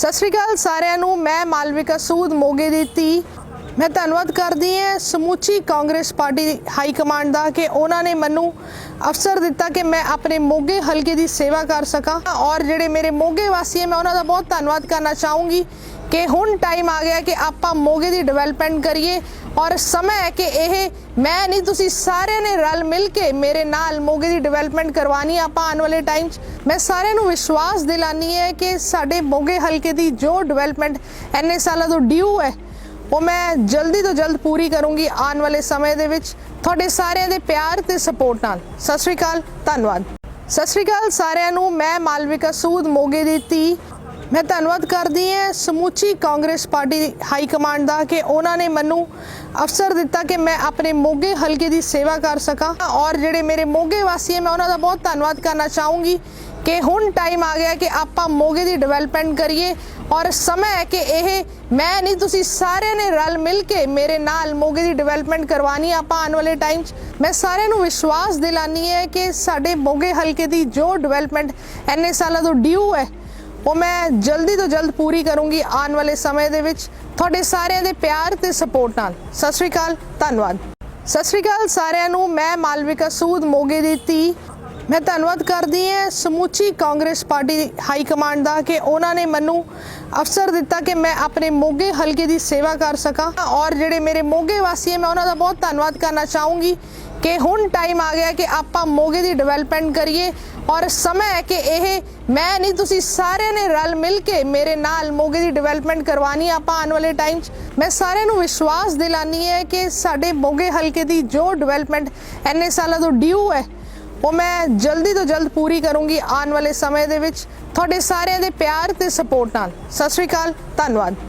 ਸਤਿ ਸ਼੍ਰੀ ਅਕਾਲ ਸਾਰਿਆਂ ਨੂੰ, ਮੈਂ ਮਾਲਵਿਕਾ ਸੂਦ, ਮੋਗੇ ਦੀ ਧੀ। ਮੈਂ ਧੰਨਵਾਦ ਕਰਦੀ ਹਾਂ ਸਮੁੱਚੀ ਕਾਂਗਰਸ ਪਾਰਟੀ ਹਾਈ ਕਮਾਂਡ ਦਾ ਕਿ ਉਹਨਾਂ ਨੇ ਮੈਨੂੰ ਅਵਸਰ ਦਿੱਤਾ ਕਿ ਮੈਂ ਆਪਣੇ ਮੋਗੇ ਹਲਕੇ ਦੀ ਸੇਵਾ ਕਰ ਸਕਾਂ। ਔਰ ਜਿਹੜੇ ਮੇਰੇ ਮੋਗੇ ਵਾਸੀ ਹੈ, ਮੈਂ ਉਹਨਾਂ ਦਾ ਬਹੁਤ ਧੰਨਵਾਦ ਕਰਨਾ ਚਾਹੂੰਗੀ। ਕਿ ਹੁਣ ਟਾਈਮ ਆ ਗਿਆ ਕਿ ਆਪਾਂ ਮੋਗੇ ਦੀ ਡਿਵੈਲਪਮੈਂਟ ਕਰੀਏ ਔਰ ਸਮਾਂ ਹੈ ਕਿ ਇਹ ਮੈਂ ਨਹੀਂ, ਤੁਸੀਂ ਸਾਰਿਆਂ ਨੇ ਰਲ ਮਿਲ ਕੇ ਮੇਰੇ ਨਾਲ ਮੋਗੇ ਦੀ ਡਿਵੈਲਪਮੈਂਟ ਕਰਵਾਣੀ ਆਪਾਂ ਆਉਣ ਵਾਲੇ ਟਾਈਮ 'ਚ। ਮੈਂ ਸਾਰਿਆਂ ਨੂੰ ਵਿਸ਼ਵਾਸ ਦਿਲਾਨੀ ਹੈ ਕਿ ਸਾਡੇ ਮੋਗੇ ਹਲਕੇ ਦੀ ਜੋ ਡਿਵੈਲਪਮੈਂਟ ਇੰਨੇ ਸਾਲਾਂ ਤੋਂ ਡਿਊ ਹੈ, ਉਹ ਮੈਂ ਜਲਦੀ ਤੋਂ ਜਲਦ ਪੂਰੀ ਕਰੂੰਗੀ ਆਉਣ ਵਾਲੇ ਸਮੇਂ ਦੇ ਵਿੱਚ। ਤੁਹਾਡੇ ਸਾਰਿਆਂ ਦੇ ਪਿਆਰ ਤੇ ਸਪੋਰਟ ਨਾਲ। ਸਤਿ ਸ਼੍ਰੀ ਅਕਾਲ, ਧੰਨਵਾਦ। ਸਤਿ ਸ਼੍ਰੀ ਅਕਾਲ ਸਾਰਿਆਂ ਨੂੰ, ਮੈਂ ਮਾਲਵਿਕਾ ਸੂਦ, ਮੋਗੇ ਦੀ ਧੀ। ਮੈਂ ਧੰਨਵਾਦ ਕਰਦੀ ਹਾਂ ਸਮੁੱਚੀ ਕਾਂਗਰਸ ਪਾਰਟੀ ਹਾਈ ਕਮਾਂਡ ਦਾ ਕਿ ਉਹਨਾਂ ਨੇ ਮੈਨੂੰ ਅਵਸਰ ਦਿੱਤਾ ਕਿ ਮੈਂ ਆਪਣੇ ਮੋਗੇ ਹਲਕੇ ਦੀ ਸੇਵਾ ਕਰ ਸਕਾਂ। ਔਰ ਜਿਹੜੇ ਮੇਰੇ ਮੋਗੇ ਵਾਸੀ ਹੈ ਮੈਂ ਉਹਨਾਂ ਦਾ ਬਹੁਤ ਧੰਨਵਾਦ ਕਰਨਾ ਚਾਹੂੰਗੀ ਕਿ ਹੁਣ ਟਾਈਮ ਆ ਗਿਆ ਕਿ ਆਪਾਂ ਮੋਗੇ ਦੀ ਡਿਵੈਲਪਮੈਂਟ ਕਰੀਏ। ਔਰ ਸਮਾਂ ਹੈ ਕਿ ਇਹ ਮੈਂ ਨਹੀਂ, ਤੁਸੀਂ ਸਾਰਿਆਂ ਨੇ ਰਲ ਮਿਲ ਕੇ ਮੇਰੇ ਨਾਲ ਮੋਗੇ ਦੀ ਡਿਵੈਲਪਮੈਂਟ ਕਰਵਾਣੀ ਆਪਾਂ ਆਉਣ ਵਾਲੇ ਟਾਈਮ 'ਚ। ਮੈਂ ਸਾਰਿਆਂ ਨੂੰ ਵਿਸ਼ਵਾਸ ਦਿਲਾਨੀ ਹੈ ਕਿ ਸਾਡੇ ਮੋਗੇ ਹਲਕੇ ਦੀ ਜੋ ਡਿਵੈਲਪਮੈਂਟ ਇੰਨੇ ਸਾਲਾਂ ਤੋਂ ਡਿਊ ਹੈ ਉਹ ਮੈਂ ਜਲਦੀ ਤੋਂ ਜਲਦ ਪੂਰੀ ਕਰੂੰਗੀ ਆਉਣ ਵਾਲੇ ਸਮੇਂ ਦੇ ਵਿੱਚ। ਤੁਹਾਡੇ ਸਾਰਿਆਂ ਦੇ ਪਿਆਰ ਤੇ ਸਪੋਰਟ ਨਾਲ। ਸਤਿ ਸ਼੍ਰੀ ਅਕਾਲ, ਧੰਨਵਾਦ। ਸਤਿ ਸ਼੍ਰੀ ਅਕਾਲ ਸਾਰਿਆਂ ਨੂੰ। ਮੈਂ ਮਾਲਵਿਕਾ ਸੂਦ ਮੋਗੇ ਦੀ ਧੀ। ਮੈਂ ਧੰਨਵਾਦ ਕਰਦੀ ਹਾਂ ਸਮੁੱਚੀ ਕਾਂਗਰਸ ਪਾਰਟੀ ਹਾਈ ਕਮਾਂਡ ਦਾ ਕਿ ਉਹਨਾਂ ਨੇ ਮੈਨੂੰ ਅਵਸਰ ਦਿੱਤਾ ਕਿ ਮੈਂ ਆਪਣੇ ਮੋਗੇ ਹਲਕੇ ਦੀ ਸੇਵਾ ਕਰ ਸਕਾਂ। ਔਰ ਜਿਹੜੇ ਮੇਰੇ ਮੋਗੇ ਵਾਸੀ ਹੈ ਮੈਂ ਉਹਨਾਂ ਦਾ ਬਹੁਤ ਧੰਨਵਾਦ ਕਰਨਾ ਚਾਹੂੰਗੀ ਕਿ ਹੁਣ ਟਾਈਮ ਆ ਗਿਆ ਕਿ ਆਪਾਂ ਮੋਗੇ ਦੀ ਡਿਵੈਲਪਮੈਂਟ ਕਰੀਏ। ਔਰ ਸਮਾਂ ਹੈ ਕਿ ਇਹ ਮੈਂ ਨਹੀਂ, ਤੁਸੀਂ ਸਾਰਿਆਂ ਨੇ ਰਲ ਮਿਲ ਕੇ ਮੇਰੇ ਨਾਲ ਮੋਗੇ ਦੀ ਡਿਵੈਲਪਮੈਂਟ ਕਰਵਾਣੀ ਆਪਾਂ ਆਉਣ ਵਾਲੇ ਟਾਈਮ 'ਚ। ਮੈਂ ਸਾਰਿਆਂ ਨੂੰ ਵਿਸ਼ਵਾਸ ਦਿਲਾਨੀ ਹੈ ਕਿ ਸਾਡੇ ਮੋਗੇ ਹਲਕੇ ਦੀ ਜੋ ਡਿਵੈਲਪਮੈਂਟ ਇੰਨੇ ਸਾਲਾਂ ਤੋਂ ਡਿਊ ਹੈ ਉਹ ਮੈਂ ਜਲਦੀ ਤੋਂ ਜਲਦ ਪੂਰੀ ਕਰੂੰਗੀ ਆਉਣ ਵਾਲੇ ਸਮੇਂ ਦੇ ਵਿੱਚ। ਤੁਹਾਡੇ ਸਾਰਿਆਂ ਦੇ ਪਿਆਰ ਤੇ ਸਪੋਰਟ ਨਾਲ। ਸਤਿ ਸ਼੍ਰੀ ਅਕਾਲ, ਧੰਨਵਾਦ।